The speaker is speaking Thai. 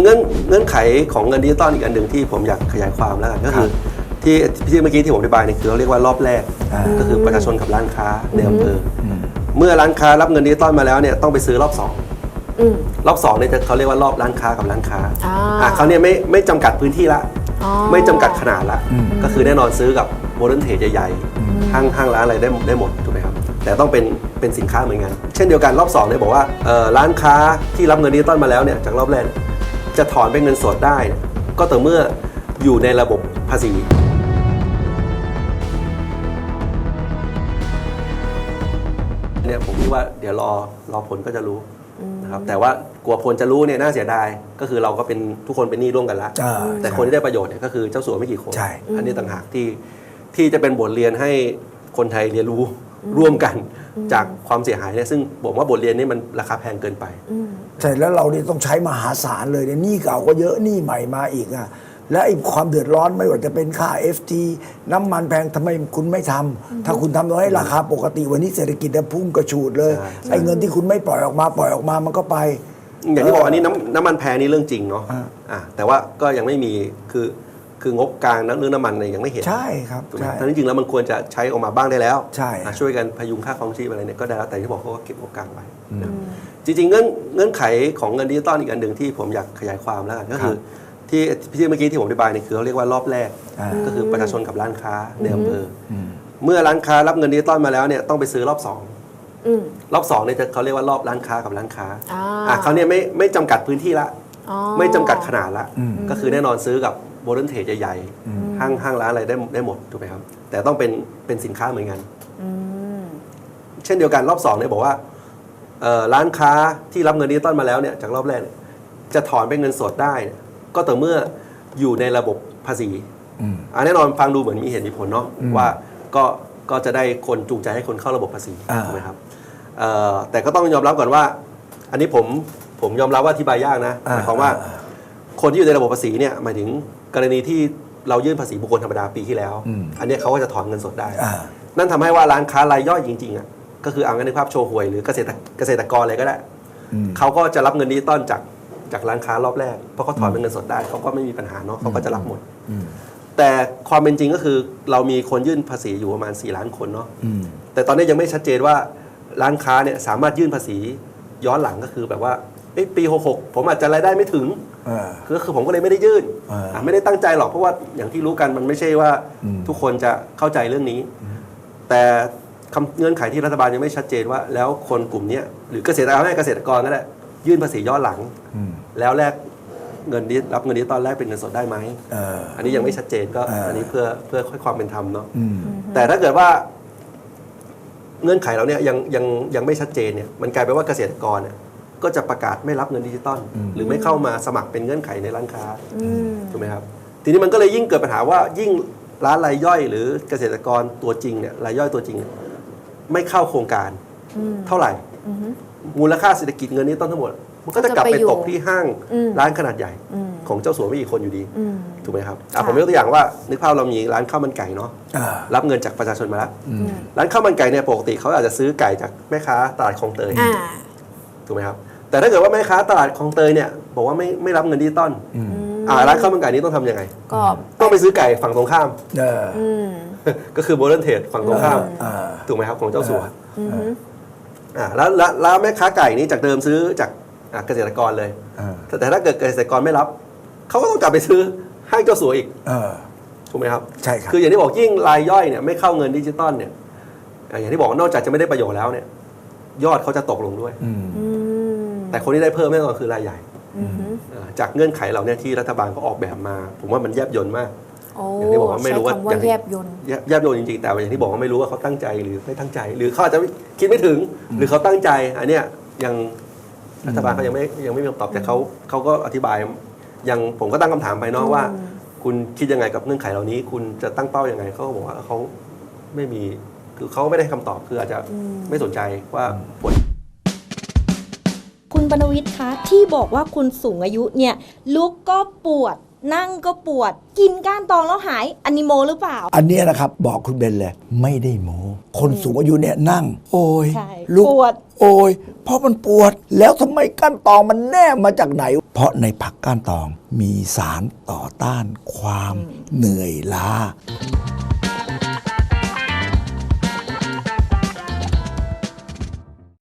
เงื่อนเงื่อนไขของเงินดิจิตอลอีกอันหนึ่งที่ผมอยากขยายความแล้วกันก็คือที่ที่เมื่อกี้ที่ผมอธิบายเนี่ยคือเราเรียกว่ารอบแรกอ่าก็คือประชาชนกับร้านค้าในอำเภออเมื่อร้านค้ารับเงินดิจิตอลมาแล้วเนี่ยต้องไปซื้อรอบสองอืมรอบสองเนี่ยจะเขาเรียกว่ารอบร้านค้ากับร้านค้าอ่าอะเขาเนี่ยไม่ไม่จำกัดพื้นที่ละอ๋อไม่จำกัดขนาดละ ก็คือแน่นอนซื้อกับโมเดิร์นเทรดใหญ่ๆห้างห้างร้านอะไรได้ได้หมดถูกไหมครับแต่ต้องเป็นเป็นสินค้าเหมือนกัน เช่นเดียวกันรอบ2เนี่ยบอกว่าเอ่อร้านค้าที่รับเงินดิจิตอลมาแล้วเนี่ยจากรอบแรกเนี่ย จะถอนเป็นเงินสดได้เนี่ยก็ต่อเมื่ออยู่ในระบบภาษีเนี่ยผมคิดว่าเดี๋ยวรอรอผลก็จะรู้นะครับแต่ว่ากลัวผลจะรู้เนี่ยน่าเสียดายก็คือเราก็เป็นทุกคนเป็นหนี้ร่วมกันละอ่าแต่คนที่ได้ประโยชน์เนี่ยก็คือเจ้าสัวไม่กี่คนใช่อันนี้ต่างหากที่ที่จะเป็นบทเรียนให้คนไทยเรียนรู้ ร่วมกันจากความเสียหายเนี่ยซึ่งผมว่าบทเรียนนี้มันราคาแพงเกินไป ใช่แล้วเราเนี่ยต้องใช้มหาศาลเลยเนี่ยหนี้เก่าก็เยอะหนี้ใหม่มาอีกอะและไอ้ความเดือดร้อนไม่ว่าจะเป็นค่า FT น้ำมันแพงทำไมคุณไม่ทำถ้าคุณทำน้อยราคาปกติวันนี้เศรษฐกิจจะพุ่งกระฉูดเลยใช่ใช่ไอ้เงินที่คุณไม่ปล่อยออกมาปล่อยออกมามันก็ไป อย่างที่บอกอันนี้น้ำน้ำมันแพงนี่เรื่องจริงเนาะอ่าอ่าแต่ว่าก็ยังไม่มีคือ คืองบกลางนะเรื่องน้ำมันเนี่ยยังไม่เห็น ใช่ครับถูกไหมใช่ ทั้งที่จริงแล้วมันควรจะใช้ออกมาบ้างได้แล้วใช่อะช่วยกันพยุงค่าครองชีพอะไรเนี่ยก็ได้แล้วแต่ที่บอกเขาก็เก็บงบกลางไว้นะจริงๆเงื่อนเงื่อนไขของเงินดิจิตอลอีกอันหนึ่งที่ผมอยากขยายความแล้วกันก็คือที่ที่เมื่อกี้ที่ผมอธิบายเนี่ยคือเขาเรียกว่ารอบแรก อ่า ก็คือประชาชนกับร้านค้าในอำเภออเมื่อร้านค้ารับเงินดิจิตอลมาแล้วเนี่ยต้องไปซื้อรอบสอง อืม รอบสองเนี่ยจะเขาเรียกว่ารอบร้านค้ากับร้านค้าอ่า อะเขาเนี่ยไม่ไม่จำกัดพื้นที่ละ อ๋อ ไม่จำกัดขนาดละก็คือแน่นอนซื้อกับ โมเดิร์นเทรดใหญ่ๆห้างห้างร้านอะไรได้ได้หมดถูกไหมครับ แต่ต้องเป็นเป็นสินค้าเหมือนกันอืมเช่นเดียวกันรอบสองเนี่ยบอกว่าเอ่อร้านค้าที่รับเงินดิจิตอลมาแล้วเนี่ยจากรอบแรกเนี่ยจะถอนเป็นเงินสดได้เนี่ยก็ต่อเมื่ออยู่ในระบบภาษีอะแน่นอนฟังดูเหมือนมีเหตุมีผลเนาะว่าก็ก็จะได้คนจูงใจให้คนเข้าระบบภาษีอ่าถูกไหมครับเอ่อแต่ก็ต้องยอมรับก่อนว่า อันนี้ผมผมยอมรับว่าอธิบายยากนะหมายความว่า คนที่อยู่ในระบบภาษีเนี่ยหมายถึงกรณีที่เรายื่นภาษีบุคคลธรรมดาปีที่แล้วอันเนี้ยเขาก็จะถอนเงินสดได้ อ่า นั่นทำให้ว่าร้านค้ารายย่อยจริงๆอะก็คือเอางั้นในภาพโชว์หวยหรือเกษตรเกษตรกรอะไรก็ได้เขาก็จะรับเงินดิจิตอลจากจากร้านค้ารอบแรกเพราะเขาถอนเป็นเงินสดได้เขาก็ไม่มีปัญหาเนาะเขาก็จะรับหมดแต่ความเป็นจริงก็คือเรามีคนยื่นภาษีอยู่ประมาณ 4 ล้านคนเนาะแต่ตอนนี้ยังไม่ชัดเจนว่าร้านค้าเนี่ยสามารถยื่นภาษีย้อนหลังก็คือแบบว่า เอ้ยปี66ผมอาจจะรายได้ไม่ถึงเออคือคือผมก็เลยไม่ได้ยื่นอ่าอะไม่ได้ตั้งใจหรอกเพราะว่าอย่างที่รู้กันมันไม่ใช่ว่าทุกคนจะเข้าใจเรื่องนี้ แต่คำเงื่อนไขที่รัฐบาลยังไม่ชัดเจนว่า แล้วคนกลุ่มเนี้ยหรือเกษตรกรไม่เกษตรกรก็ได้ยื่นภาษีย้อนหลัง แล้วแลกเงินนี้รับเงินนี้ตอนแรกเป็นเงินสดได้ไหมเอออันนี้ยังไม่ชัดเจนก็อ่าอันนี้เพื่อเพื่อให้ความเป็นธรรมเนาะอืมแต่ถ้าเกิดว่า เงื่อนไขเราเนี่ยยังยังยังไม่ชัดเจนเนี่ยมันกลายเป็นว่าเกษตรกรเนี่ย ก็จะประกาศไม่รับเงินดิจิตอลหรือไม่เข้ามาสมัครเป็นเงื่อนไขในร้านค้าอืมถูกไหมครับทีนี้มันก็เลยยิ่งเกิดปัญหาว่ายิ่งร้านรายย่อย หรือเกษตรกรตัวจริงเนี่ยรายย่อยตัวจริงเนี่ยไม่เข้าโครงการอืมเท่าไหร่อือฮึมูลค่าเศรษฐกิจเงินนี้ต้นทั้งหมด มันก็จะกลับไปตกที่ห้างอืมร้านขนาดใหญ่อืมของเจ้าสัวไม่กี่คนอยู่ดีอืมถูกไหมครับอะค่ะผมยกตัวอย่างว่านึกภาพเรามีร้านข้าวมันไก่เนาะอ่ารับเงินจากประชาชนมาแล้วร้านข้าวมันไก่เนี่ยปกติเขาอาจจะซื้อไก่จากแม่ค้าตลาดคลองเตยอ่าถูกไหมครับ แต่ถ้าเกิดว่าแม่ค้าตลาดคลองเตยเนี่ยบอกว่าไม่ไม่รับเงินดิจิตอลอ่าร้านข้าวมันไก่นี้ต้องทำยังไง ก็ต้องไปซื้อไก่ฝั่งตรงข้าม เอออืมก็คือโบเลนเทรดฝั่งตรงข้าม อ่า ถูกไหมครับของเจ้าสัวอือฮึอ่าแล้วแล้วแล้วแม่ค้าไก่นี้จากเดิมซื้อจากอ่าเกษตรกรเลยอ่าแต่แต่ถ้าเกิดเกษตรกรไม่รับ เขาก็ต้องกลับไปซื้อห้างเจ้าสัวอีก เออ ถูกไหมครับ ใช่ครับ คืออย่างที่บอกยิ่งรายย่อยเนี่ยไม่เข้าเงินดิจิตอลเนี่ยอ่าอย่างที่บอกว่านอกจากจะไม่ได้ประโยชน์แล้วเนี่ย ยอดเขาจะตกลงด้วย อืม อืม แต่คนที่ได้เพิ่มแน่นอนคือรายใหญ่อือฮึอ่าจากเงื่อนไขเหล่านี้ที่รัฐบาลเขาออกแบบมา ผมว่ามันแยบยลมากโอ้อย่างที่บอกว่าไม่รู้ว่าใช้คำว่าอย่างแยบยนต์แยบแยบยลจริงๆแต่อย่างที่บอกว่าไม่รู้ว่าเขาตั้งใจหรือไม่ตั้งใจ หรือเขาอาจจะคิดไม่ถึง หรือเขาตั้งใจ อันเนี้ยยังรัฐบาลเขายังไม่ยังไม่มีคำตอบแต่เขาเขาก็อธิบายยังผมก็ตั้งคำถามไปเนาะว่า คุณคิดยังไงกับเงื่อนไขเหล่านี้ คุณจะตั้งเป้ายังไงเขาก็บอกว่าเขาไม่มีคือเขาไม่ได้คำตอบคืออาจจะไม่สนใจว่าผล คุณปนวิทย์คะที่บอกว่าคุณสูงอายุเนี่ยลุกก็ปวด นั่งก็ปวด กินก้านตองแล้วหายอนิโมหรือเปล่า อันเนี้ยนะครับบอกคุณเบนเลย ไม่ได้โมคนสูงอายุเนี่ยนั่ง โอ้ยใช่ลุกปวด โอ้ยเพราะมันปวด แล้วทำไมก้านตองมันแน่มาจากไหน เพราะในผักก้านตองมีสารต่อต้านความเหนื่อยล้า